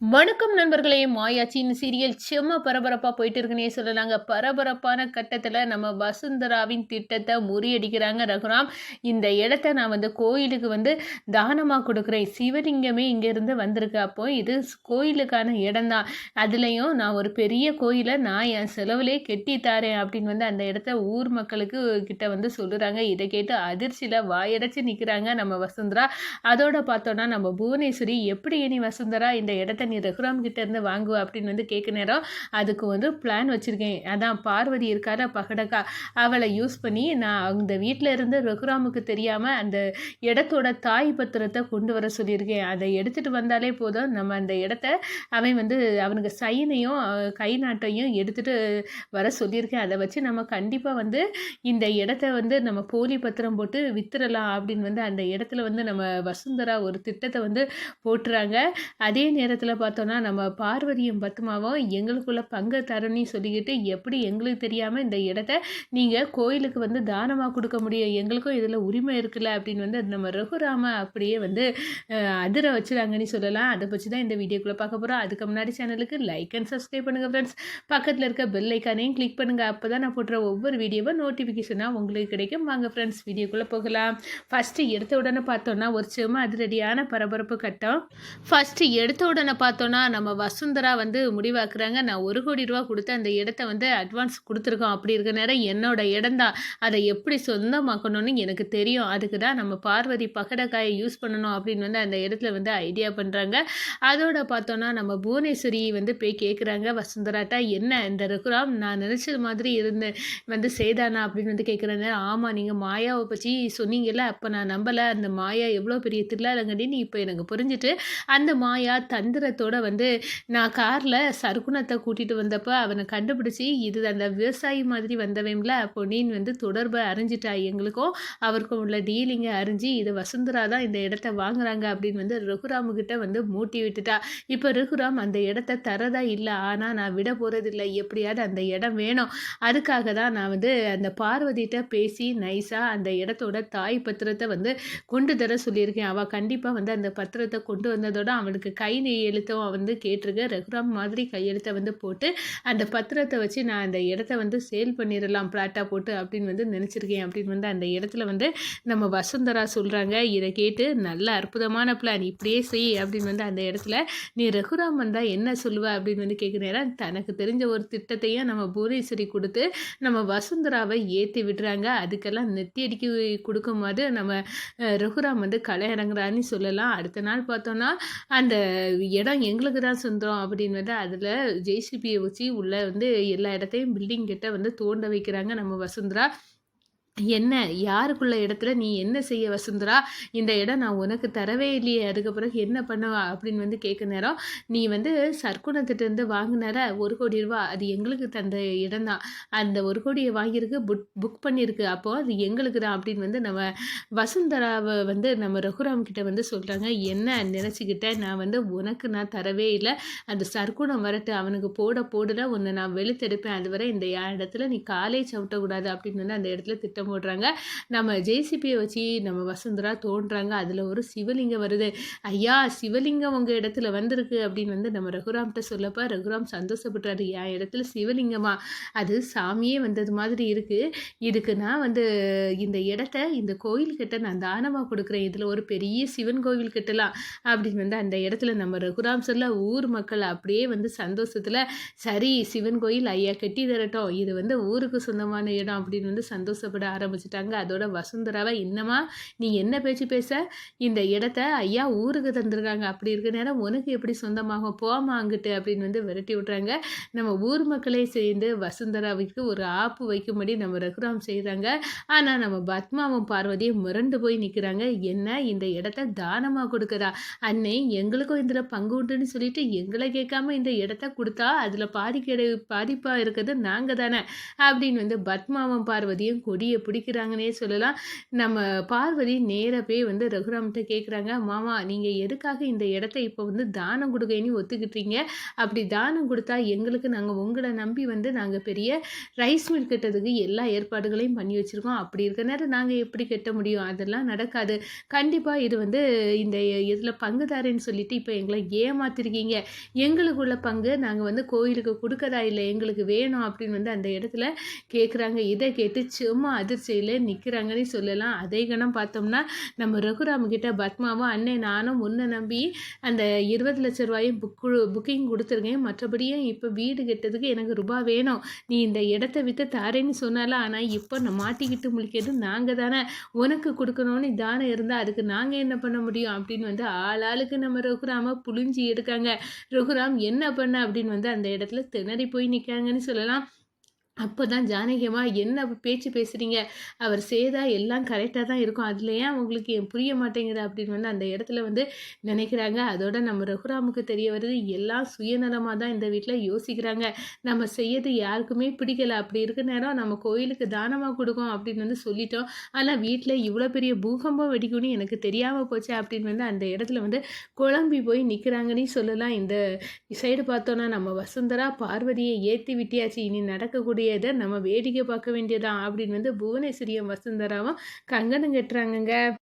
வணக்கம் நண்பர்களே மாயாச்சின்னு சீரியல் செம்ம பரபரப்பாக போயிட்டு இருக்குன்னே சொல்லலாங்க. பரபரப்பான கட்டத்தில் நம்ம வசுந்தராவின் திட்டத்தை முறியடிக்கிறாங்க ரகுராம். இந்த இடத்த நான் வந்து கோயிலுக்கு வந்து தானமாக கொடுக்குறேன். சிவலிங்கமே இங்கேருந்து வந்திருக்கு. அப்போ இது கோயிலுக்கான இடம்தான். அதுலேயும் நான் ஒரு பெரிய கோயிலை நான் என் செலவுலே கெட்டி தாரேன் அப்படின்னு வந்து அந்த இடத்த ஊர் மக்களுக்கு கிட்ட வந்து சொல்லுறாங்க. இதை கேட்டு அதிர்ச்சியில் வாயடைச்சு நிற்கிறாங்க நம்ம வசுந்தரா. அதோட பார்த்தோன்னா நம்ம புவனேஸ்வரி எப்படி இனி வசுந்தரா இந்த இடத்த நீ ரகுராம் கிட்டேருந்து வாங்குவ அப்படின்னு வந்து கேட்க நேரம் அதுக்கு வந்து பிளான் வச்சுருக்கேன். அதான் பார்வதி இருக்கார பகடக்கா அவளை யூஸ் பண்ணி நான் அந்த வீட்டில் இருந்து ரகுராமுக்கு தெரியாமல் அந்த இடத்தோட தாய் பத்திரத்தை கொண்டு வர சொல்லியிருக்கேன். அதை எடுத்துகிட்டு வந்தாலே போதும். நம்ம அந்த இடத்த அவன் வந்து அவனுக்கு சைனையும் கை நாட்டையும் எடுத்துகிட்டு வர சொல்லியிருக்கேன். அதை வச்சு நம்ம கண்டிப்பாக வந்து இந்த இடத்த வந்து நம்ம போலி பத்திரம் போட்டு வித்துடலாம் அப்படின்னு வந்து அந்த இடத்துல வந்து நம்ம வசுந்தரா ஒரு திட்டத்தை வந்து போட்டுறாங்க. அதே நேரத்தில் பார்த்தோன்னா நம்ம பார்வதியும் பத்மாவும் எங்களுக்குள்ள பங்கு தரணும்னு சொல்லிக்கிட்டு எப்படி எங்களுக்கு தெரியாமல் இந்த இடத்த நீங்கள் கோயிலுக்கு வந்து தானமாக கொடுக்க முடியும்? எங்களுக்கும் இதில் உரிமை இருக்குல்ல அப்படின்னு வந்து நம்ம ரகுராம அப்படியே வந்து அதிர வச்சுறாங்கன்னு சொல்லலாம். அதை பற்றி தான் இந்த வீடியோக்குள்ளே பார்க்க போகிறோம் அதுக்கு முன்னாடி சேனலுக்கு லைக் அண்ட் சப்ஸ்கிரைப் பண்ணுங்கள் ஃப்ரெண்ட்ஸ் பக்கத்தில் இருக்க பெல் ஐக்கானையும் கிளிக் பண்ணுங்கள் அப்போ தான் நான் போடுற ஒவ்வொரு வீடியோவும் நோட்டிஃபிகேஷனாக உங்களுக்கு கிடைக்கும். வாங்க ஃப்ரெண்ட்ஸ் வீடியோக்குள்ளே போகலாம். ஃபஸ்ட்டு எடுத்த உடனே பார்த்தோன்னா ஒரு சும்மா அதிரடியான பரபரப்பு கட்டம். ஃபஸ்ட்டு எடுத்த உடனே பார்த்தோன்னா நம்ம வசுந்தரா வந்து முடிவாக்குறாங்க. நான் ஒரு கோடி ரூபா கொடுத்து அந்த இடத்த வந்து அட்வான்ஸ் கொடுத்துருக்கோம். அப்படி இருக்க நேரம் என்னோட இடம் தான். அதை எப்படி சொந்தமாக்கணும்னு எனக்கு தெரியும். அதுக்கு தான் நம்ம பார்வதி பகடக்காயை யூஸ் பண்ணணும் அப்படின்னு வந்து அந்த இடத்துல வந்து ஐடியா பண்ணுறாங்க அதோட பார்த்தோன்னா நம்ம புவனேஸ்வரி வந்து போய் கேட்குறாங்க வசுந்தராட்டா என்ன இந்த ரகுராம் நான் நினச்சது மாதிரி இருந்து வந்து செய்தானா? அப்படின்னு வந்து கேட்குறேன் ஆமாம் நீங்கள் மாயாவை பற்றி சொன்னீங்கல்ல. அப்போ நான் நம்பலை. அந்த மாயா எவ்வளோ பெரிய திருளாலங்கடின்னு இப்போ எனக்கு புரிஞ்சுட்டு அந்த மாயா தந்திரத்தோட வந்து நான் காரில் சர்க்குணத்தை கூட்டிகிட்டு வந்தப்போ அவனை கண்டுபிடிச்சி இது அந்த விவசாயி மாதிரி வந்தவன்ல பொன்னியின் வந்து தொடர்பை அறிஞ்சிட்டா எங்களுக்கும் அவருக்கும் உள்ள டீலிங்கை அறிஞ்சு இது வசுந்தரா தான் இந்த இடத்த வாங்குறாங்க அப்படின்னு வந்து ரகுராமுக்கிட்ட வந்து மூட்டி விட்டுட்டா. இப்போ ரகுராம் அந்த இடத்த தரதா இல்லை ஆனால் நான் விட போகிறதில்ல எப்படியாவது அந்த இடம் வேணும். அதுக்காக தான் நான் வந்து அந்த பார்வதிட்ட பேசி நைஸாக அந்த இடத்தோட தாய் பத்திரத்தை வந்து கொண்டு தர சொல்லியிருக்கேன். அவள் கண்டிப்பாக வந்து அந்த பத்திரத்தை கொண்டு வந்ததோட அவனுக்கு கை எழுத்து கையெழுத்தும் வந்து கேட்டிருக்கேன் ரகுராம் மாதிரி கையெழுத்தை வந்து போட்டு அந்த பத்திரத்தை வச்சு நான் அந்த இடத்த வந்து சேல் பண்ணிடலாம் பிளாட்டாக போட்டு அப்படின்னு வந்து நினச்சிருக்கேன். அப்படின்னு வந்து அந்த இடத்துல வந்து நம்ம வசுந்தரா சொல்கிறாங்க இதை கேட்டு நல்ல அற்புதமான பிளான் இப்படியே செய் அப்படின்னு வந்து அந்த இடத்துல நீ ரகுராம் வந்தால் என்ன சொல்லுவ? அப்படின்னு வந்து கேட்குறேன் தனக்கு தெரிஞ்ச ஒரு திட்டத்தையும் நம்ம பூரீஸ்வரி கொடுத்து நம்ம வசுந்தராவை ஏற்றி விடுறாங்க. அதுக்கெல்லாம் நெத்தியடிக்கு கொடுக்கும் கொடுக்கும்போது நம்ம ரகுராம் வந்து களை இறங்குறான்னு சொல்லலாம். அடுத்த நாள் பார்த்தோன்னா அந்த இடம் எங்களுக்கு தான் சொந்தம் அப்படின்னு வந்து அதில் ஜேசிபியை வச்சு உள்ளே வந்து எல்லா இடத்தையும் பில்டிங் கிட்ட வந்து தோண்ட வைக்கிறாங்க நம்ம வசுந்தரா. என்ன? யாருக்குள்ள இடத்துல நீ என்ன செய்ய வசுந்தரா? இந்த இடம் நான் உனக்கு தரவே இல்லையே. அதுக்கு பிறகு என்ன பண்ணுவா அப்படின்னு வந்து கேட்க நேரம் நீ வந்து சர்க்குணத்திட்டேருந்து வாங்கினார ஒரு கோடி ரூபா அது எங்களுக்கு தந்த இடம் தான். அந்த ஒரு கோடியை வாங்கியிருக்கு புக் புக் பண்ணியிருக்கு. அப்போது அது எங்களுக்கு தான் அப்படின்னு வந்து நம்ம வசுந்தராவை வந்து நம்ம ரகுராம் கிட்ட வந்து சொல்கிறாங்க என்ன நினச்சிக்கிட்ட? நான் வந்து உனக்கு நான் தரவே இல்லை. அந்த சர்க்குணம் வரட்டு. அவனுக்கு போட போடல. உன்னை நான் வெளுத்தெடுப்பேன். அதுவரை இந்த இடத்துல நீ காலே சவிட்டக்கூடாது அப்படின்னு வந்து அந்த இடத்துல திட்டம் போடுறாங்க. நம்ம ஜேசிபியை வச்சு நம்ம வசுந்தரா தோன்றாங்க. அதில் ஒரு சிவலிங்கம் வருது. ஐயா சிவலிங்கம் உங்கள் இடத்துல வந்திருக்கு அப்படின்னு வந்து நம்ம ரகுராம்கிட்ட சொல்லப்போ ரகுராம் சந்தோஷப்பட்டாரு என் இடத்துல சிவலிங்கமா? அது சாமியே வந்தது மாதிரி இருக்குது இதுக்கு நான் வந்து இந்த இடத்த இந்த கோயில்கிட்ட நான் தானமாக கொடுக்குறேன்? இதில் ஒரு பெரிய சிவன் கோவில் கட்டலாம் அப்படின்னு வந்து அந்த இடத்துல நம்ம ரகுராம் சொல்ல ஊர் மக்கள் அப்படியே வந்து சந்தோஷத்தில் சரி சிவன் கோயில் ஐயா கட்டி தரட்டும். இது வந்து ஊருக்கு சொந்தமான இடம் அப்படின்னு வந்து சந்தோஷப்பட ஆரம்பிச்சிட்டாங்க. அதோட வசுந்தராவை இன்னமா நீ என்ன பேச்சு பேச? இந்த இடத்த ஐயா ஊருக்கு தந்திருக்காங்க. அப்படி இருக்க நேரம் உனக்கு எப்படி சொந்தமாகும் போமா அங்கிட்டு அப்படின்னு வந்து விரட்டி விட்றாங்க. நம்ம ஊர் மக்களே சேர்ந்து வசுந்தராவுக்கு ஒரு ஆப்பு வைக்கும்படி நம்ம ரகுராம் செய்கிறாங்க ஆனால் நம்ம பத்மாவும் பார்வதியும் முரண்டு போய் நிற்கிறாங்க என்ன இந்த இடத்த தானமாக கொடுக்குறா? அன்னை எங்களுக்கும் இதில் பங்கு உண்டுன்னு சொல்லிட்டு எங்களை கேட்காம இந்த இடத்த கொடுத்தா அதில் பாதிக்க பாதிப்பாக இருக்கிறது நாங்கள் தானே? அப்படின்னு வந்து பத்மாவும் பார்வதியும் கொடியை பிடிக்கிறாங்கன்னே சொல்லலாம். நம்ம பார்வதி நேராக போய் வந்து ரகுராம்கிட்ட கேட்குறாங்க மாமா நீங்கள் எதுக்காக இந்த இடத்த இப்போ வந்து தானம் கொடுக்கன்னு ஒத்துக்கிட்டீங்க? அப்படி தானம் கொடுத்தா எங்களுக்கு நாங்கள் உங்களை நம்பி வந்து நாங்கள் பெரிய ரைஸ் மில் கட்டுறதுக்கு எல்லா ஏற்பாடுகளையும் பண்ணி வச்சுருக்கோம். அப்படி இருக்க நேரம் நாங்கள் எப்படி கட்ட முடியும்? அதெல்லாம் நடக்காது. கண்டிப்பாக இது வந்து இந்த இதில் பங்குதாரன்னு சொல்லிட்டு இப்போ எங்களை ஏமாத்திருக்கீங்க. எங்களுக்குள்ள பங்கு நாங்கள் வந்து கோயிலுக்கு கொடுக்கதா இல்லை எங்களுக்கு வேணும் அப்படின்னு வந்து அந்த இடத்துல கேட்குறாங்க இதை கேட்டு சும்மா அதிர்ச்சியில் நிற்கிறாங்கன்னு சொல்லலாம். அதே கணம் பார்த்தோம்னா நம்ம ரகுராம் கிட்ட பத்மாவும் அண்ணே நானும் உன்னை நம்பி அந்த இருபது லட்ச ரூபாயும் புக்கு புக்கிங் கொடுத்துருக்கேன். மற்றபடியும் இப்போ வீடு கெட்டதுக்கு எனக்கு ரூபா வேணும். நீ இந்த இடத்த விற்று தாரேன்னு சொன்னால ஆனால் இப்போ நான் மாட்டிக்கிட்டு முழிக்கிறது நாங்கள் தானே. உனக்கு கொடுக்கணும்னு தானே இருந்தால் அதுக்கு நாங்கள் என்ன பண்ண முடியும்? அப்படின்னு வந்து ஆளாளுக்கு நம்ம ரகுராமை புழிஞ்சி எடுக்காங்க. ரகுராம் என்ன பண்ண அப்படின்னு வந்து அந்த இடத்துல திணறி போய் நிற்காங்கன்னு சொல்லலாம். அப்போ தான் ஜானகியம்மா என்ன பேச்சு பேசுகிறீங்க அவர் செய்தா எல்லாம் கரெக்டாக தான் இருக்கும். அதில் ஏன் உங்களுக்கு என் புரிய மாட்டேங்குது? அப்படின்னு வந்து அந்த இடத்துல வந்து நினைக்கிறாங்க. அதோட நம்ம ரகுராமுக்கு தெரிய வருது எல்லாம் சுயநலமாக தான் இந்த வீட்டில் யோசிக்கிறாங்க. நம்ம செய்யறது யாருக்குமே பிடிக்கல. அப்படி இருக்க நேரம் நம்ம கோயிலுக்கு தானமாக கொடுக்கும் அப்படின்னு வந்து சொல்லிட்டோம். ஆனால் வீட்டில் இவ்வளோ பெரிய பூகம்பம் வெடிக்கும்னு எனக்கு தெரியாமல் போச்சு அப்படின்னு வந்து அந்த இடத்துல வந்து குழம்பி போய் நிற்கிறாங்கன்னு சொல்லலாம். இந்த சைடு பார்த்தோன்னா நம்ம வசுந்தரா பார்வதியை ஏற்றி விட்டியாச்சு. இனி நடக்கக்கூடிய இதை நம்ம வேடிக்கை பார்க்க வேண்டியதான் அப்படின்னு வந்து புவனேஸ்வரியும் வசுந்தராவும் கங்கணம் கட்டுறாங்கங்க.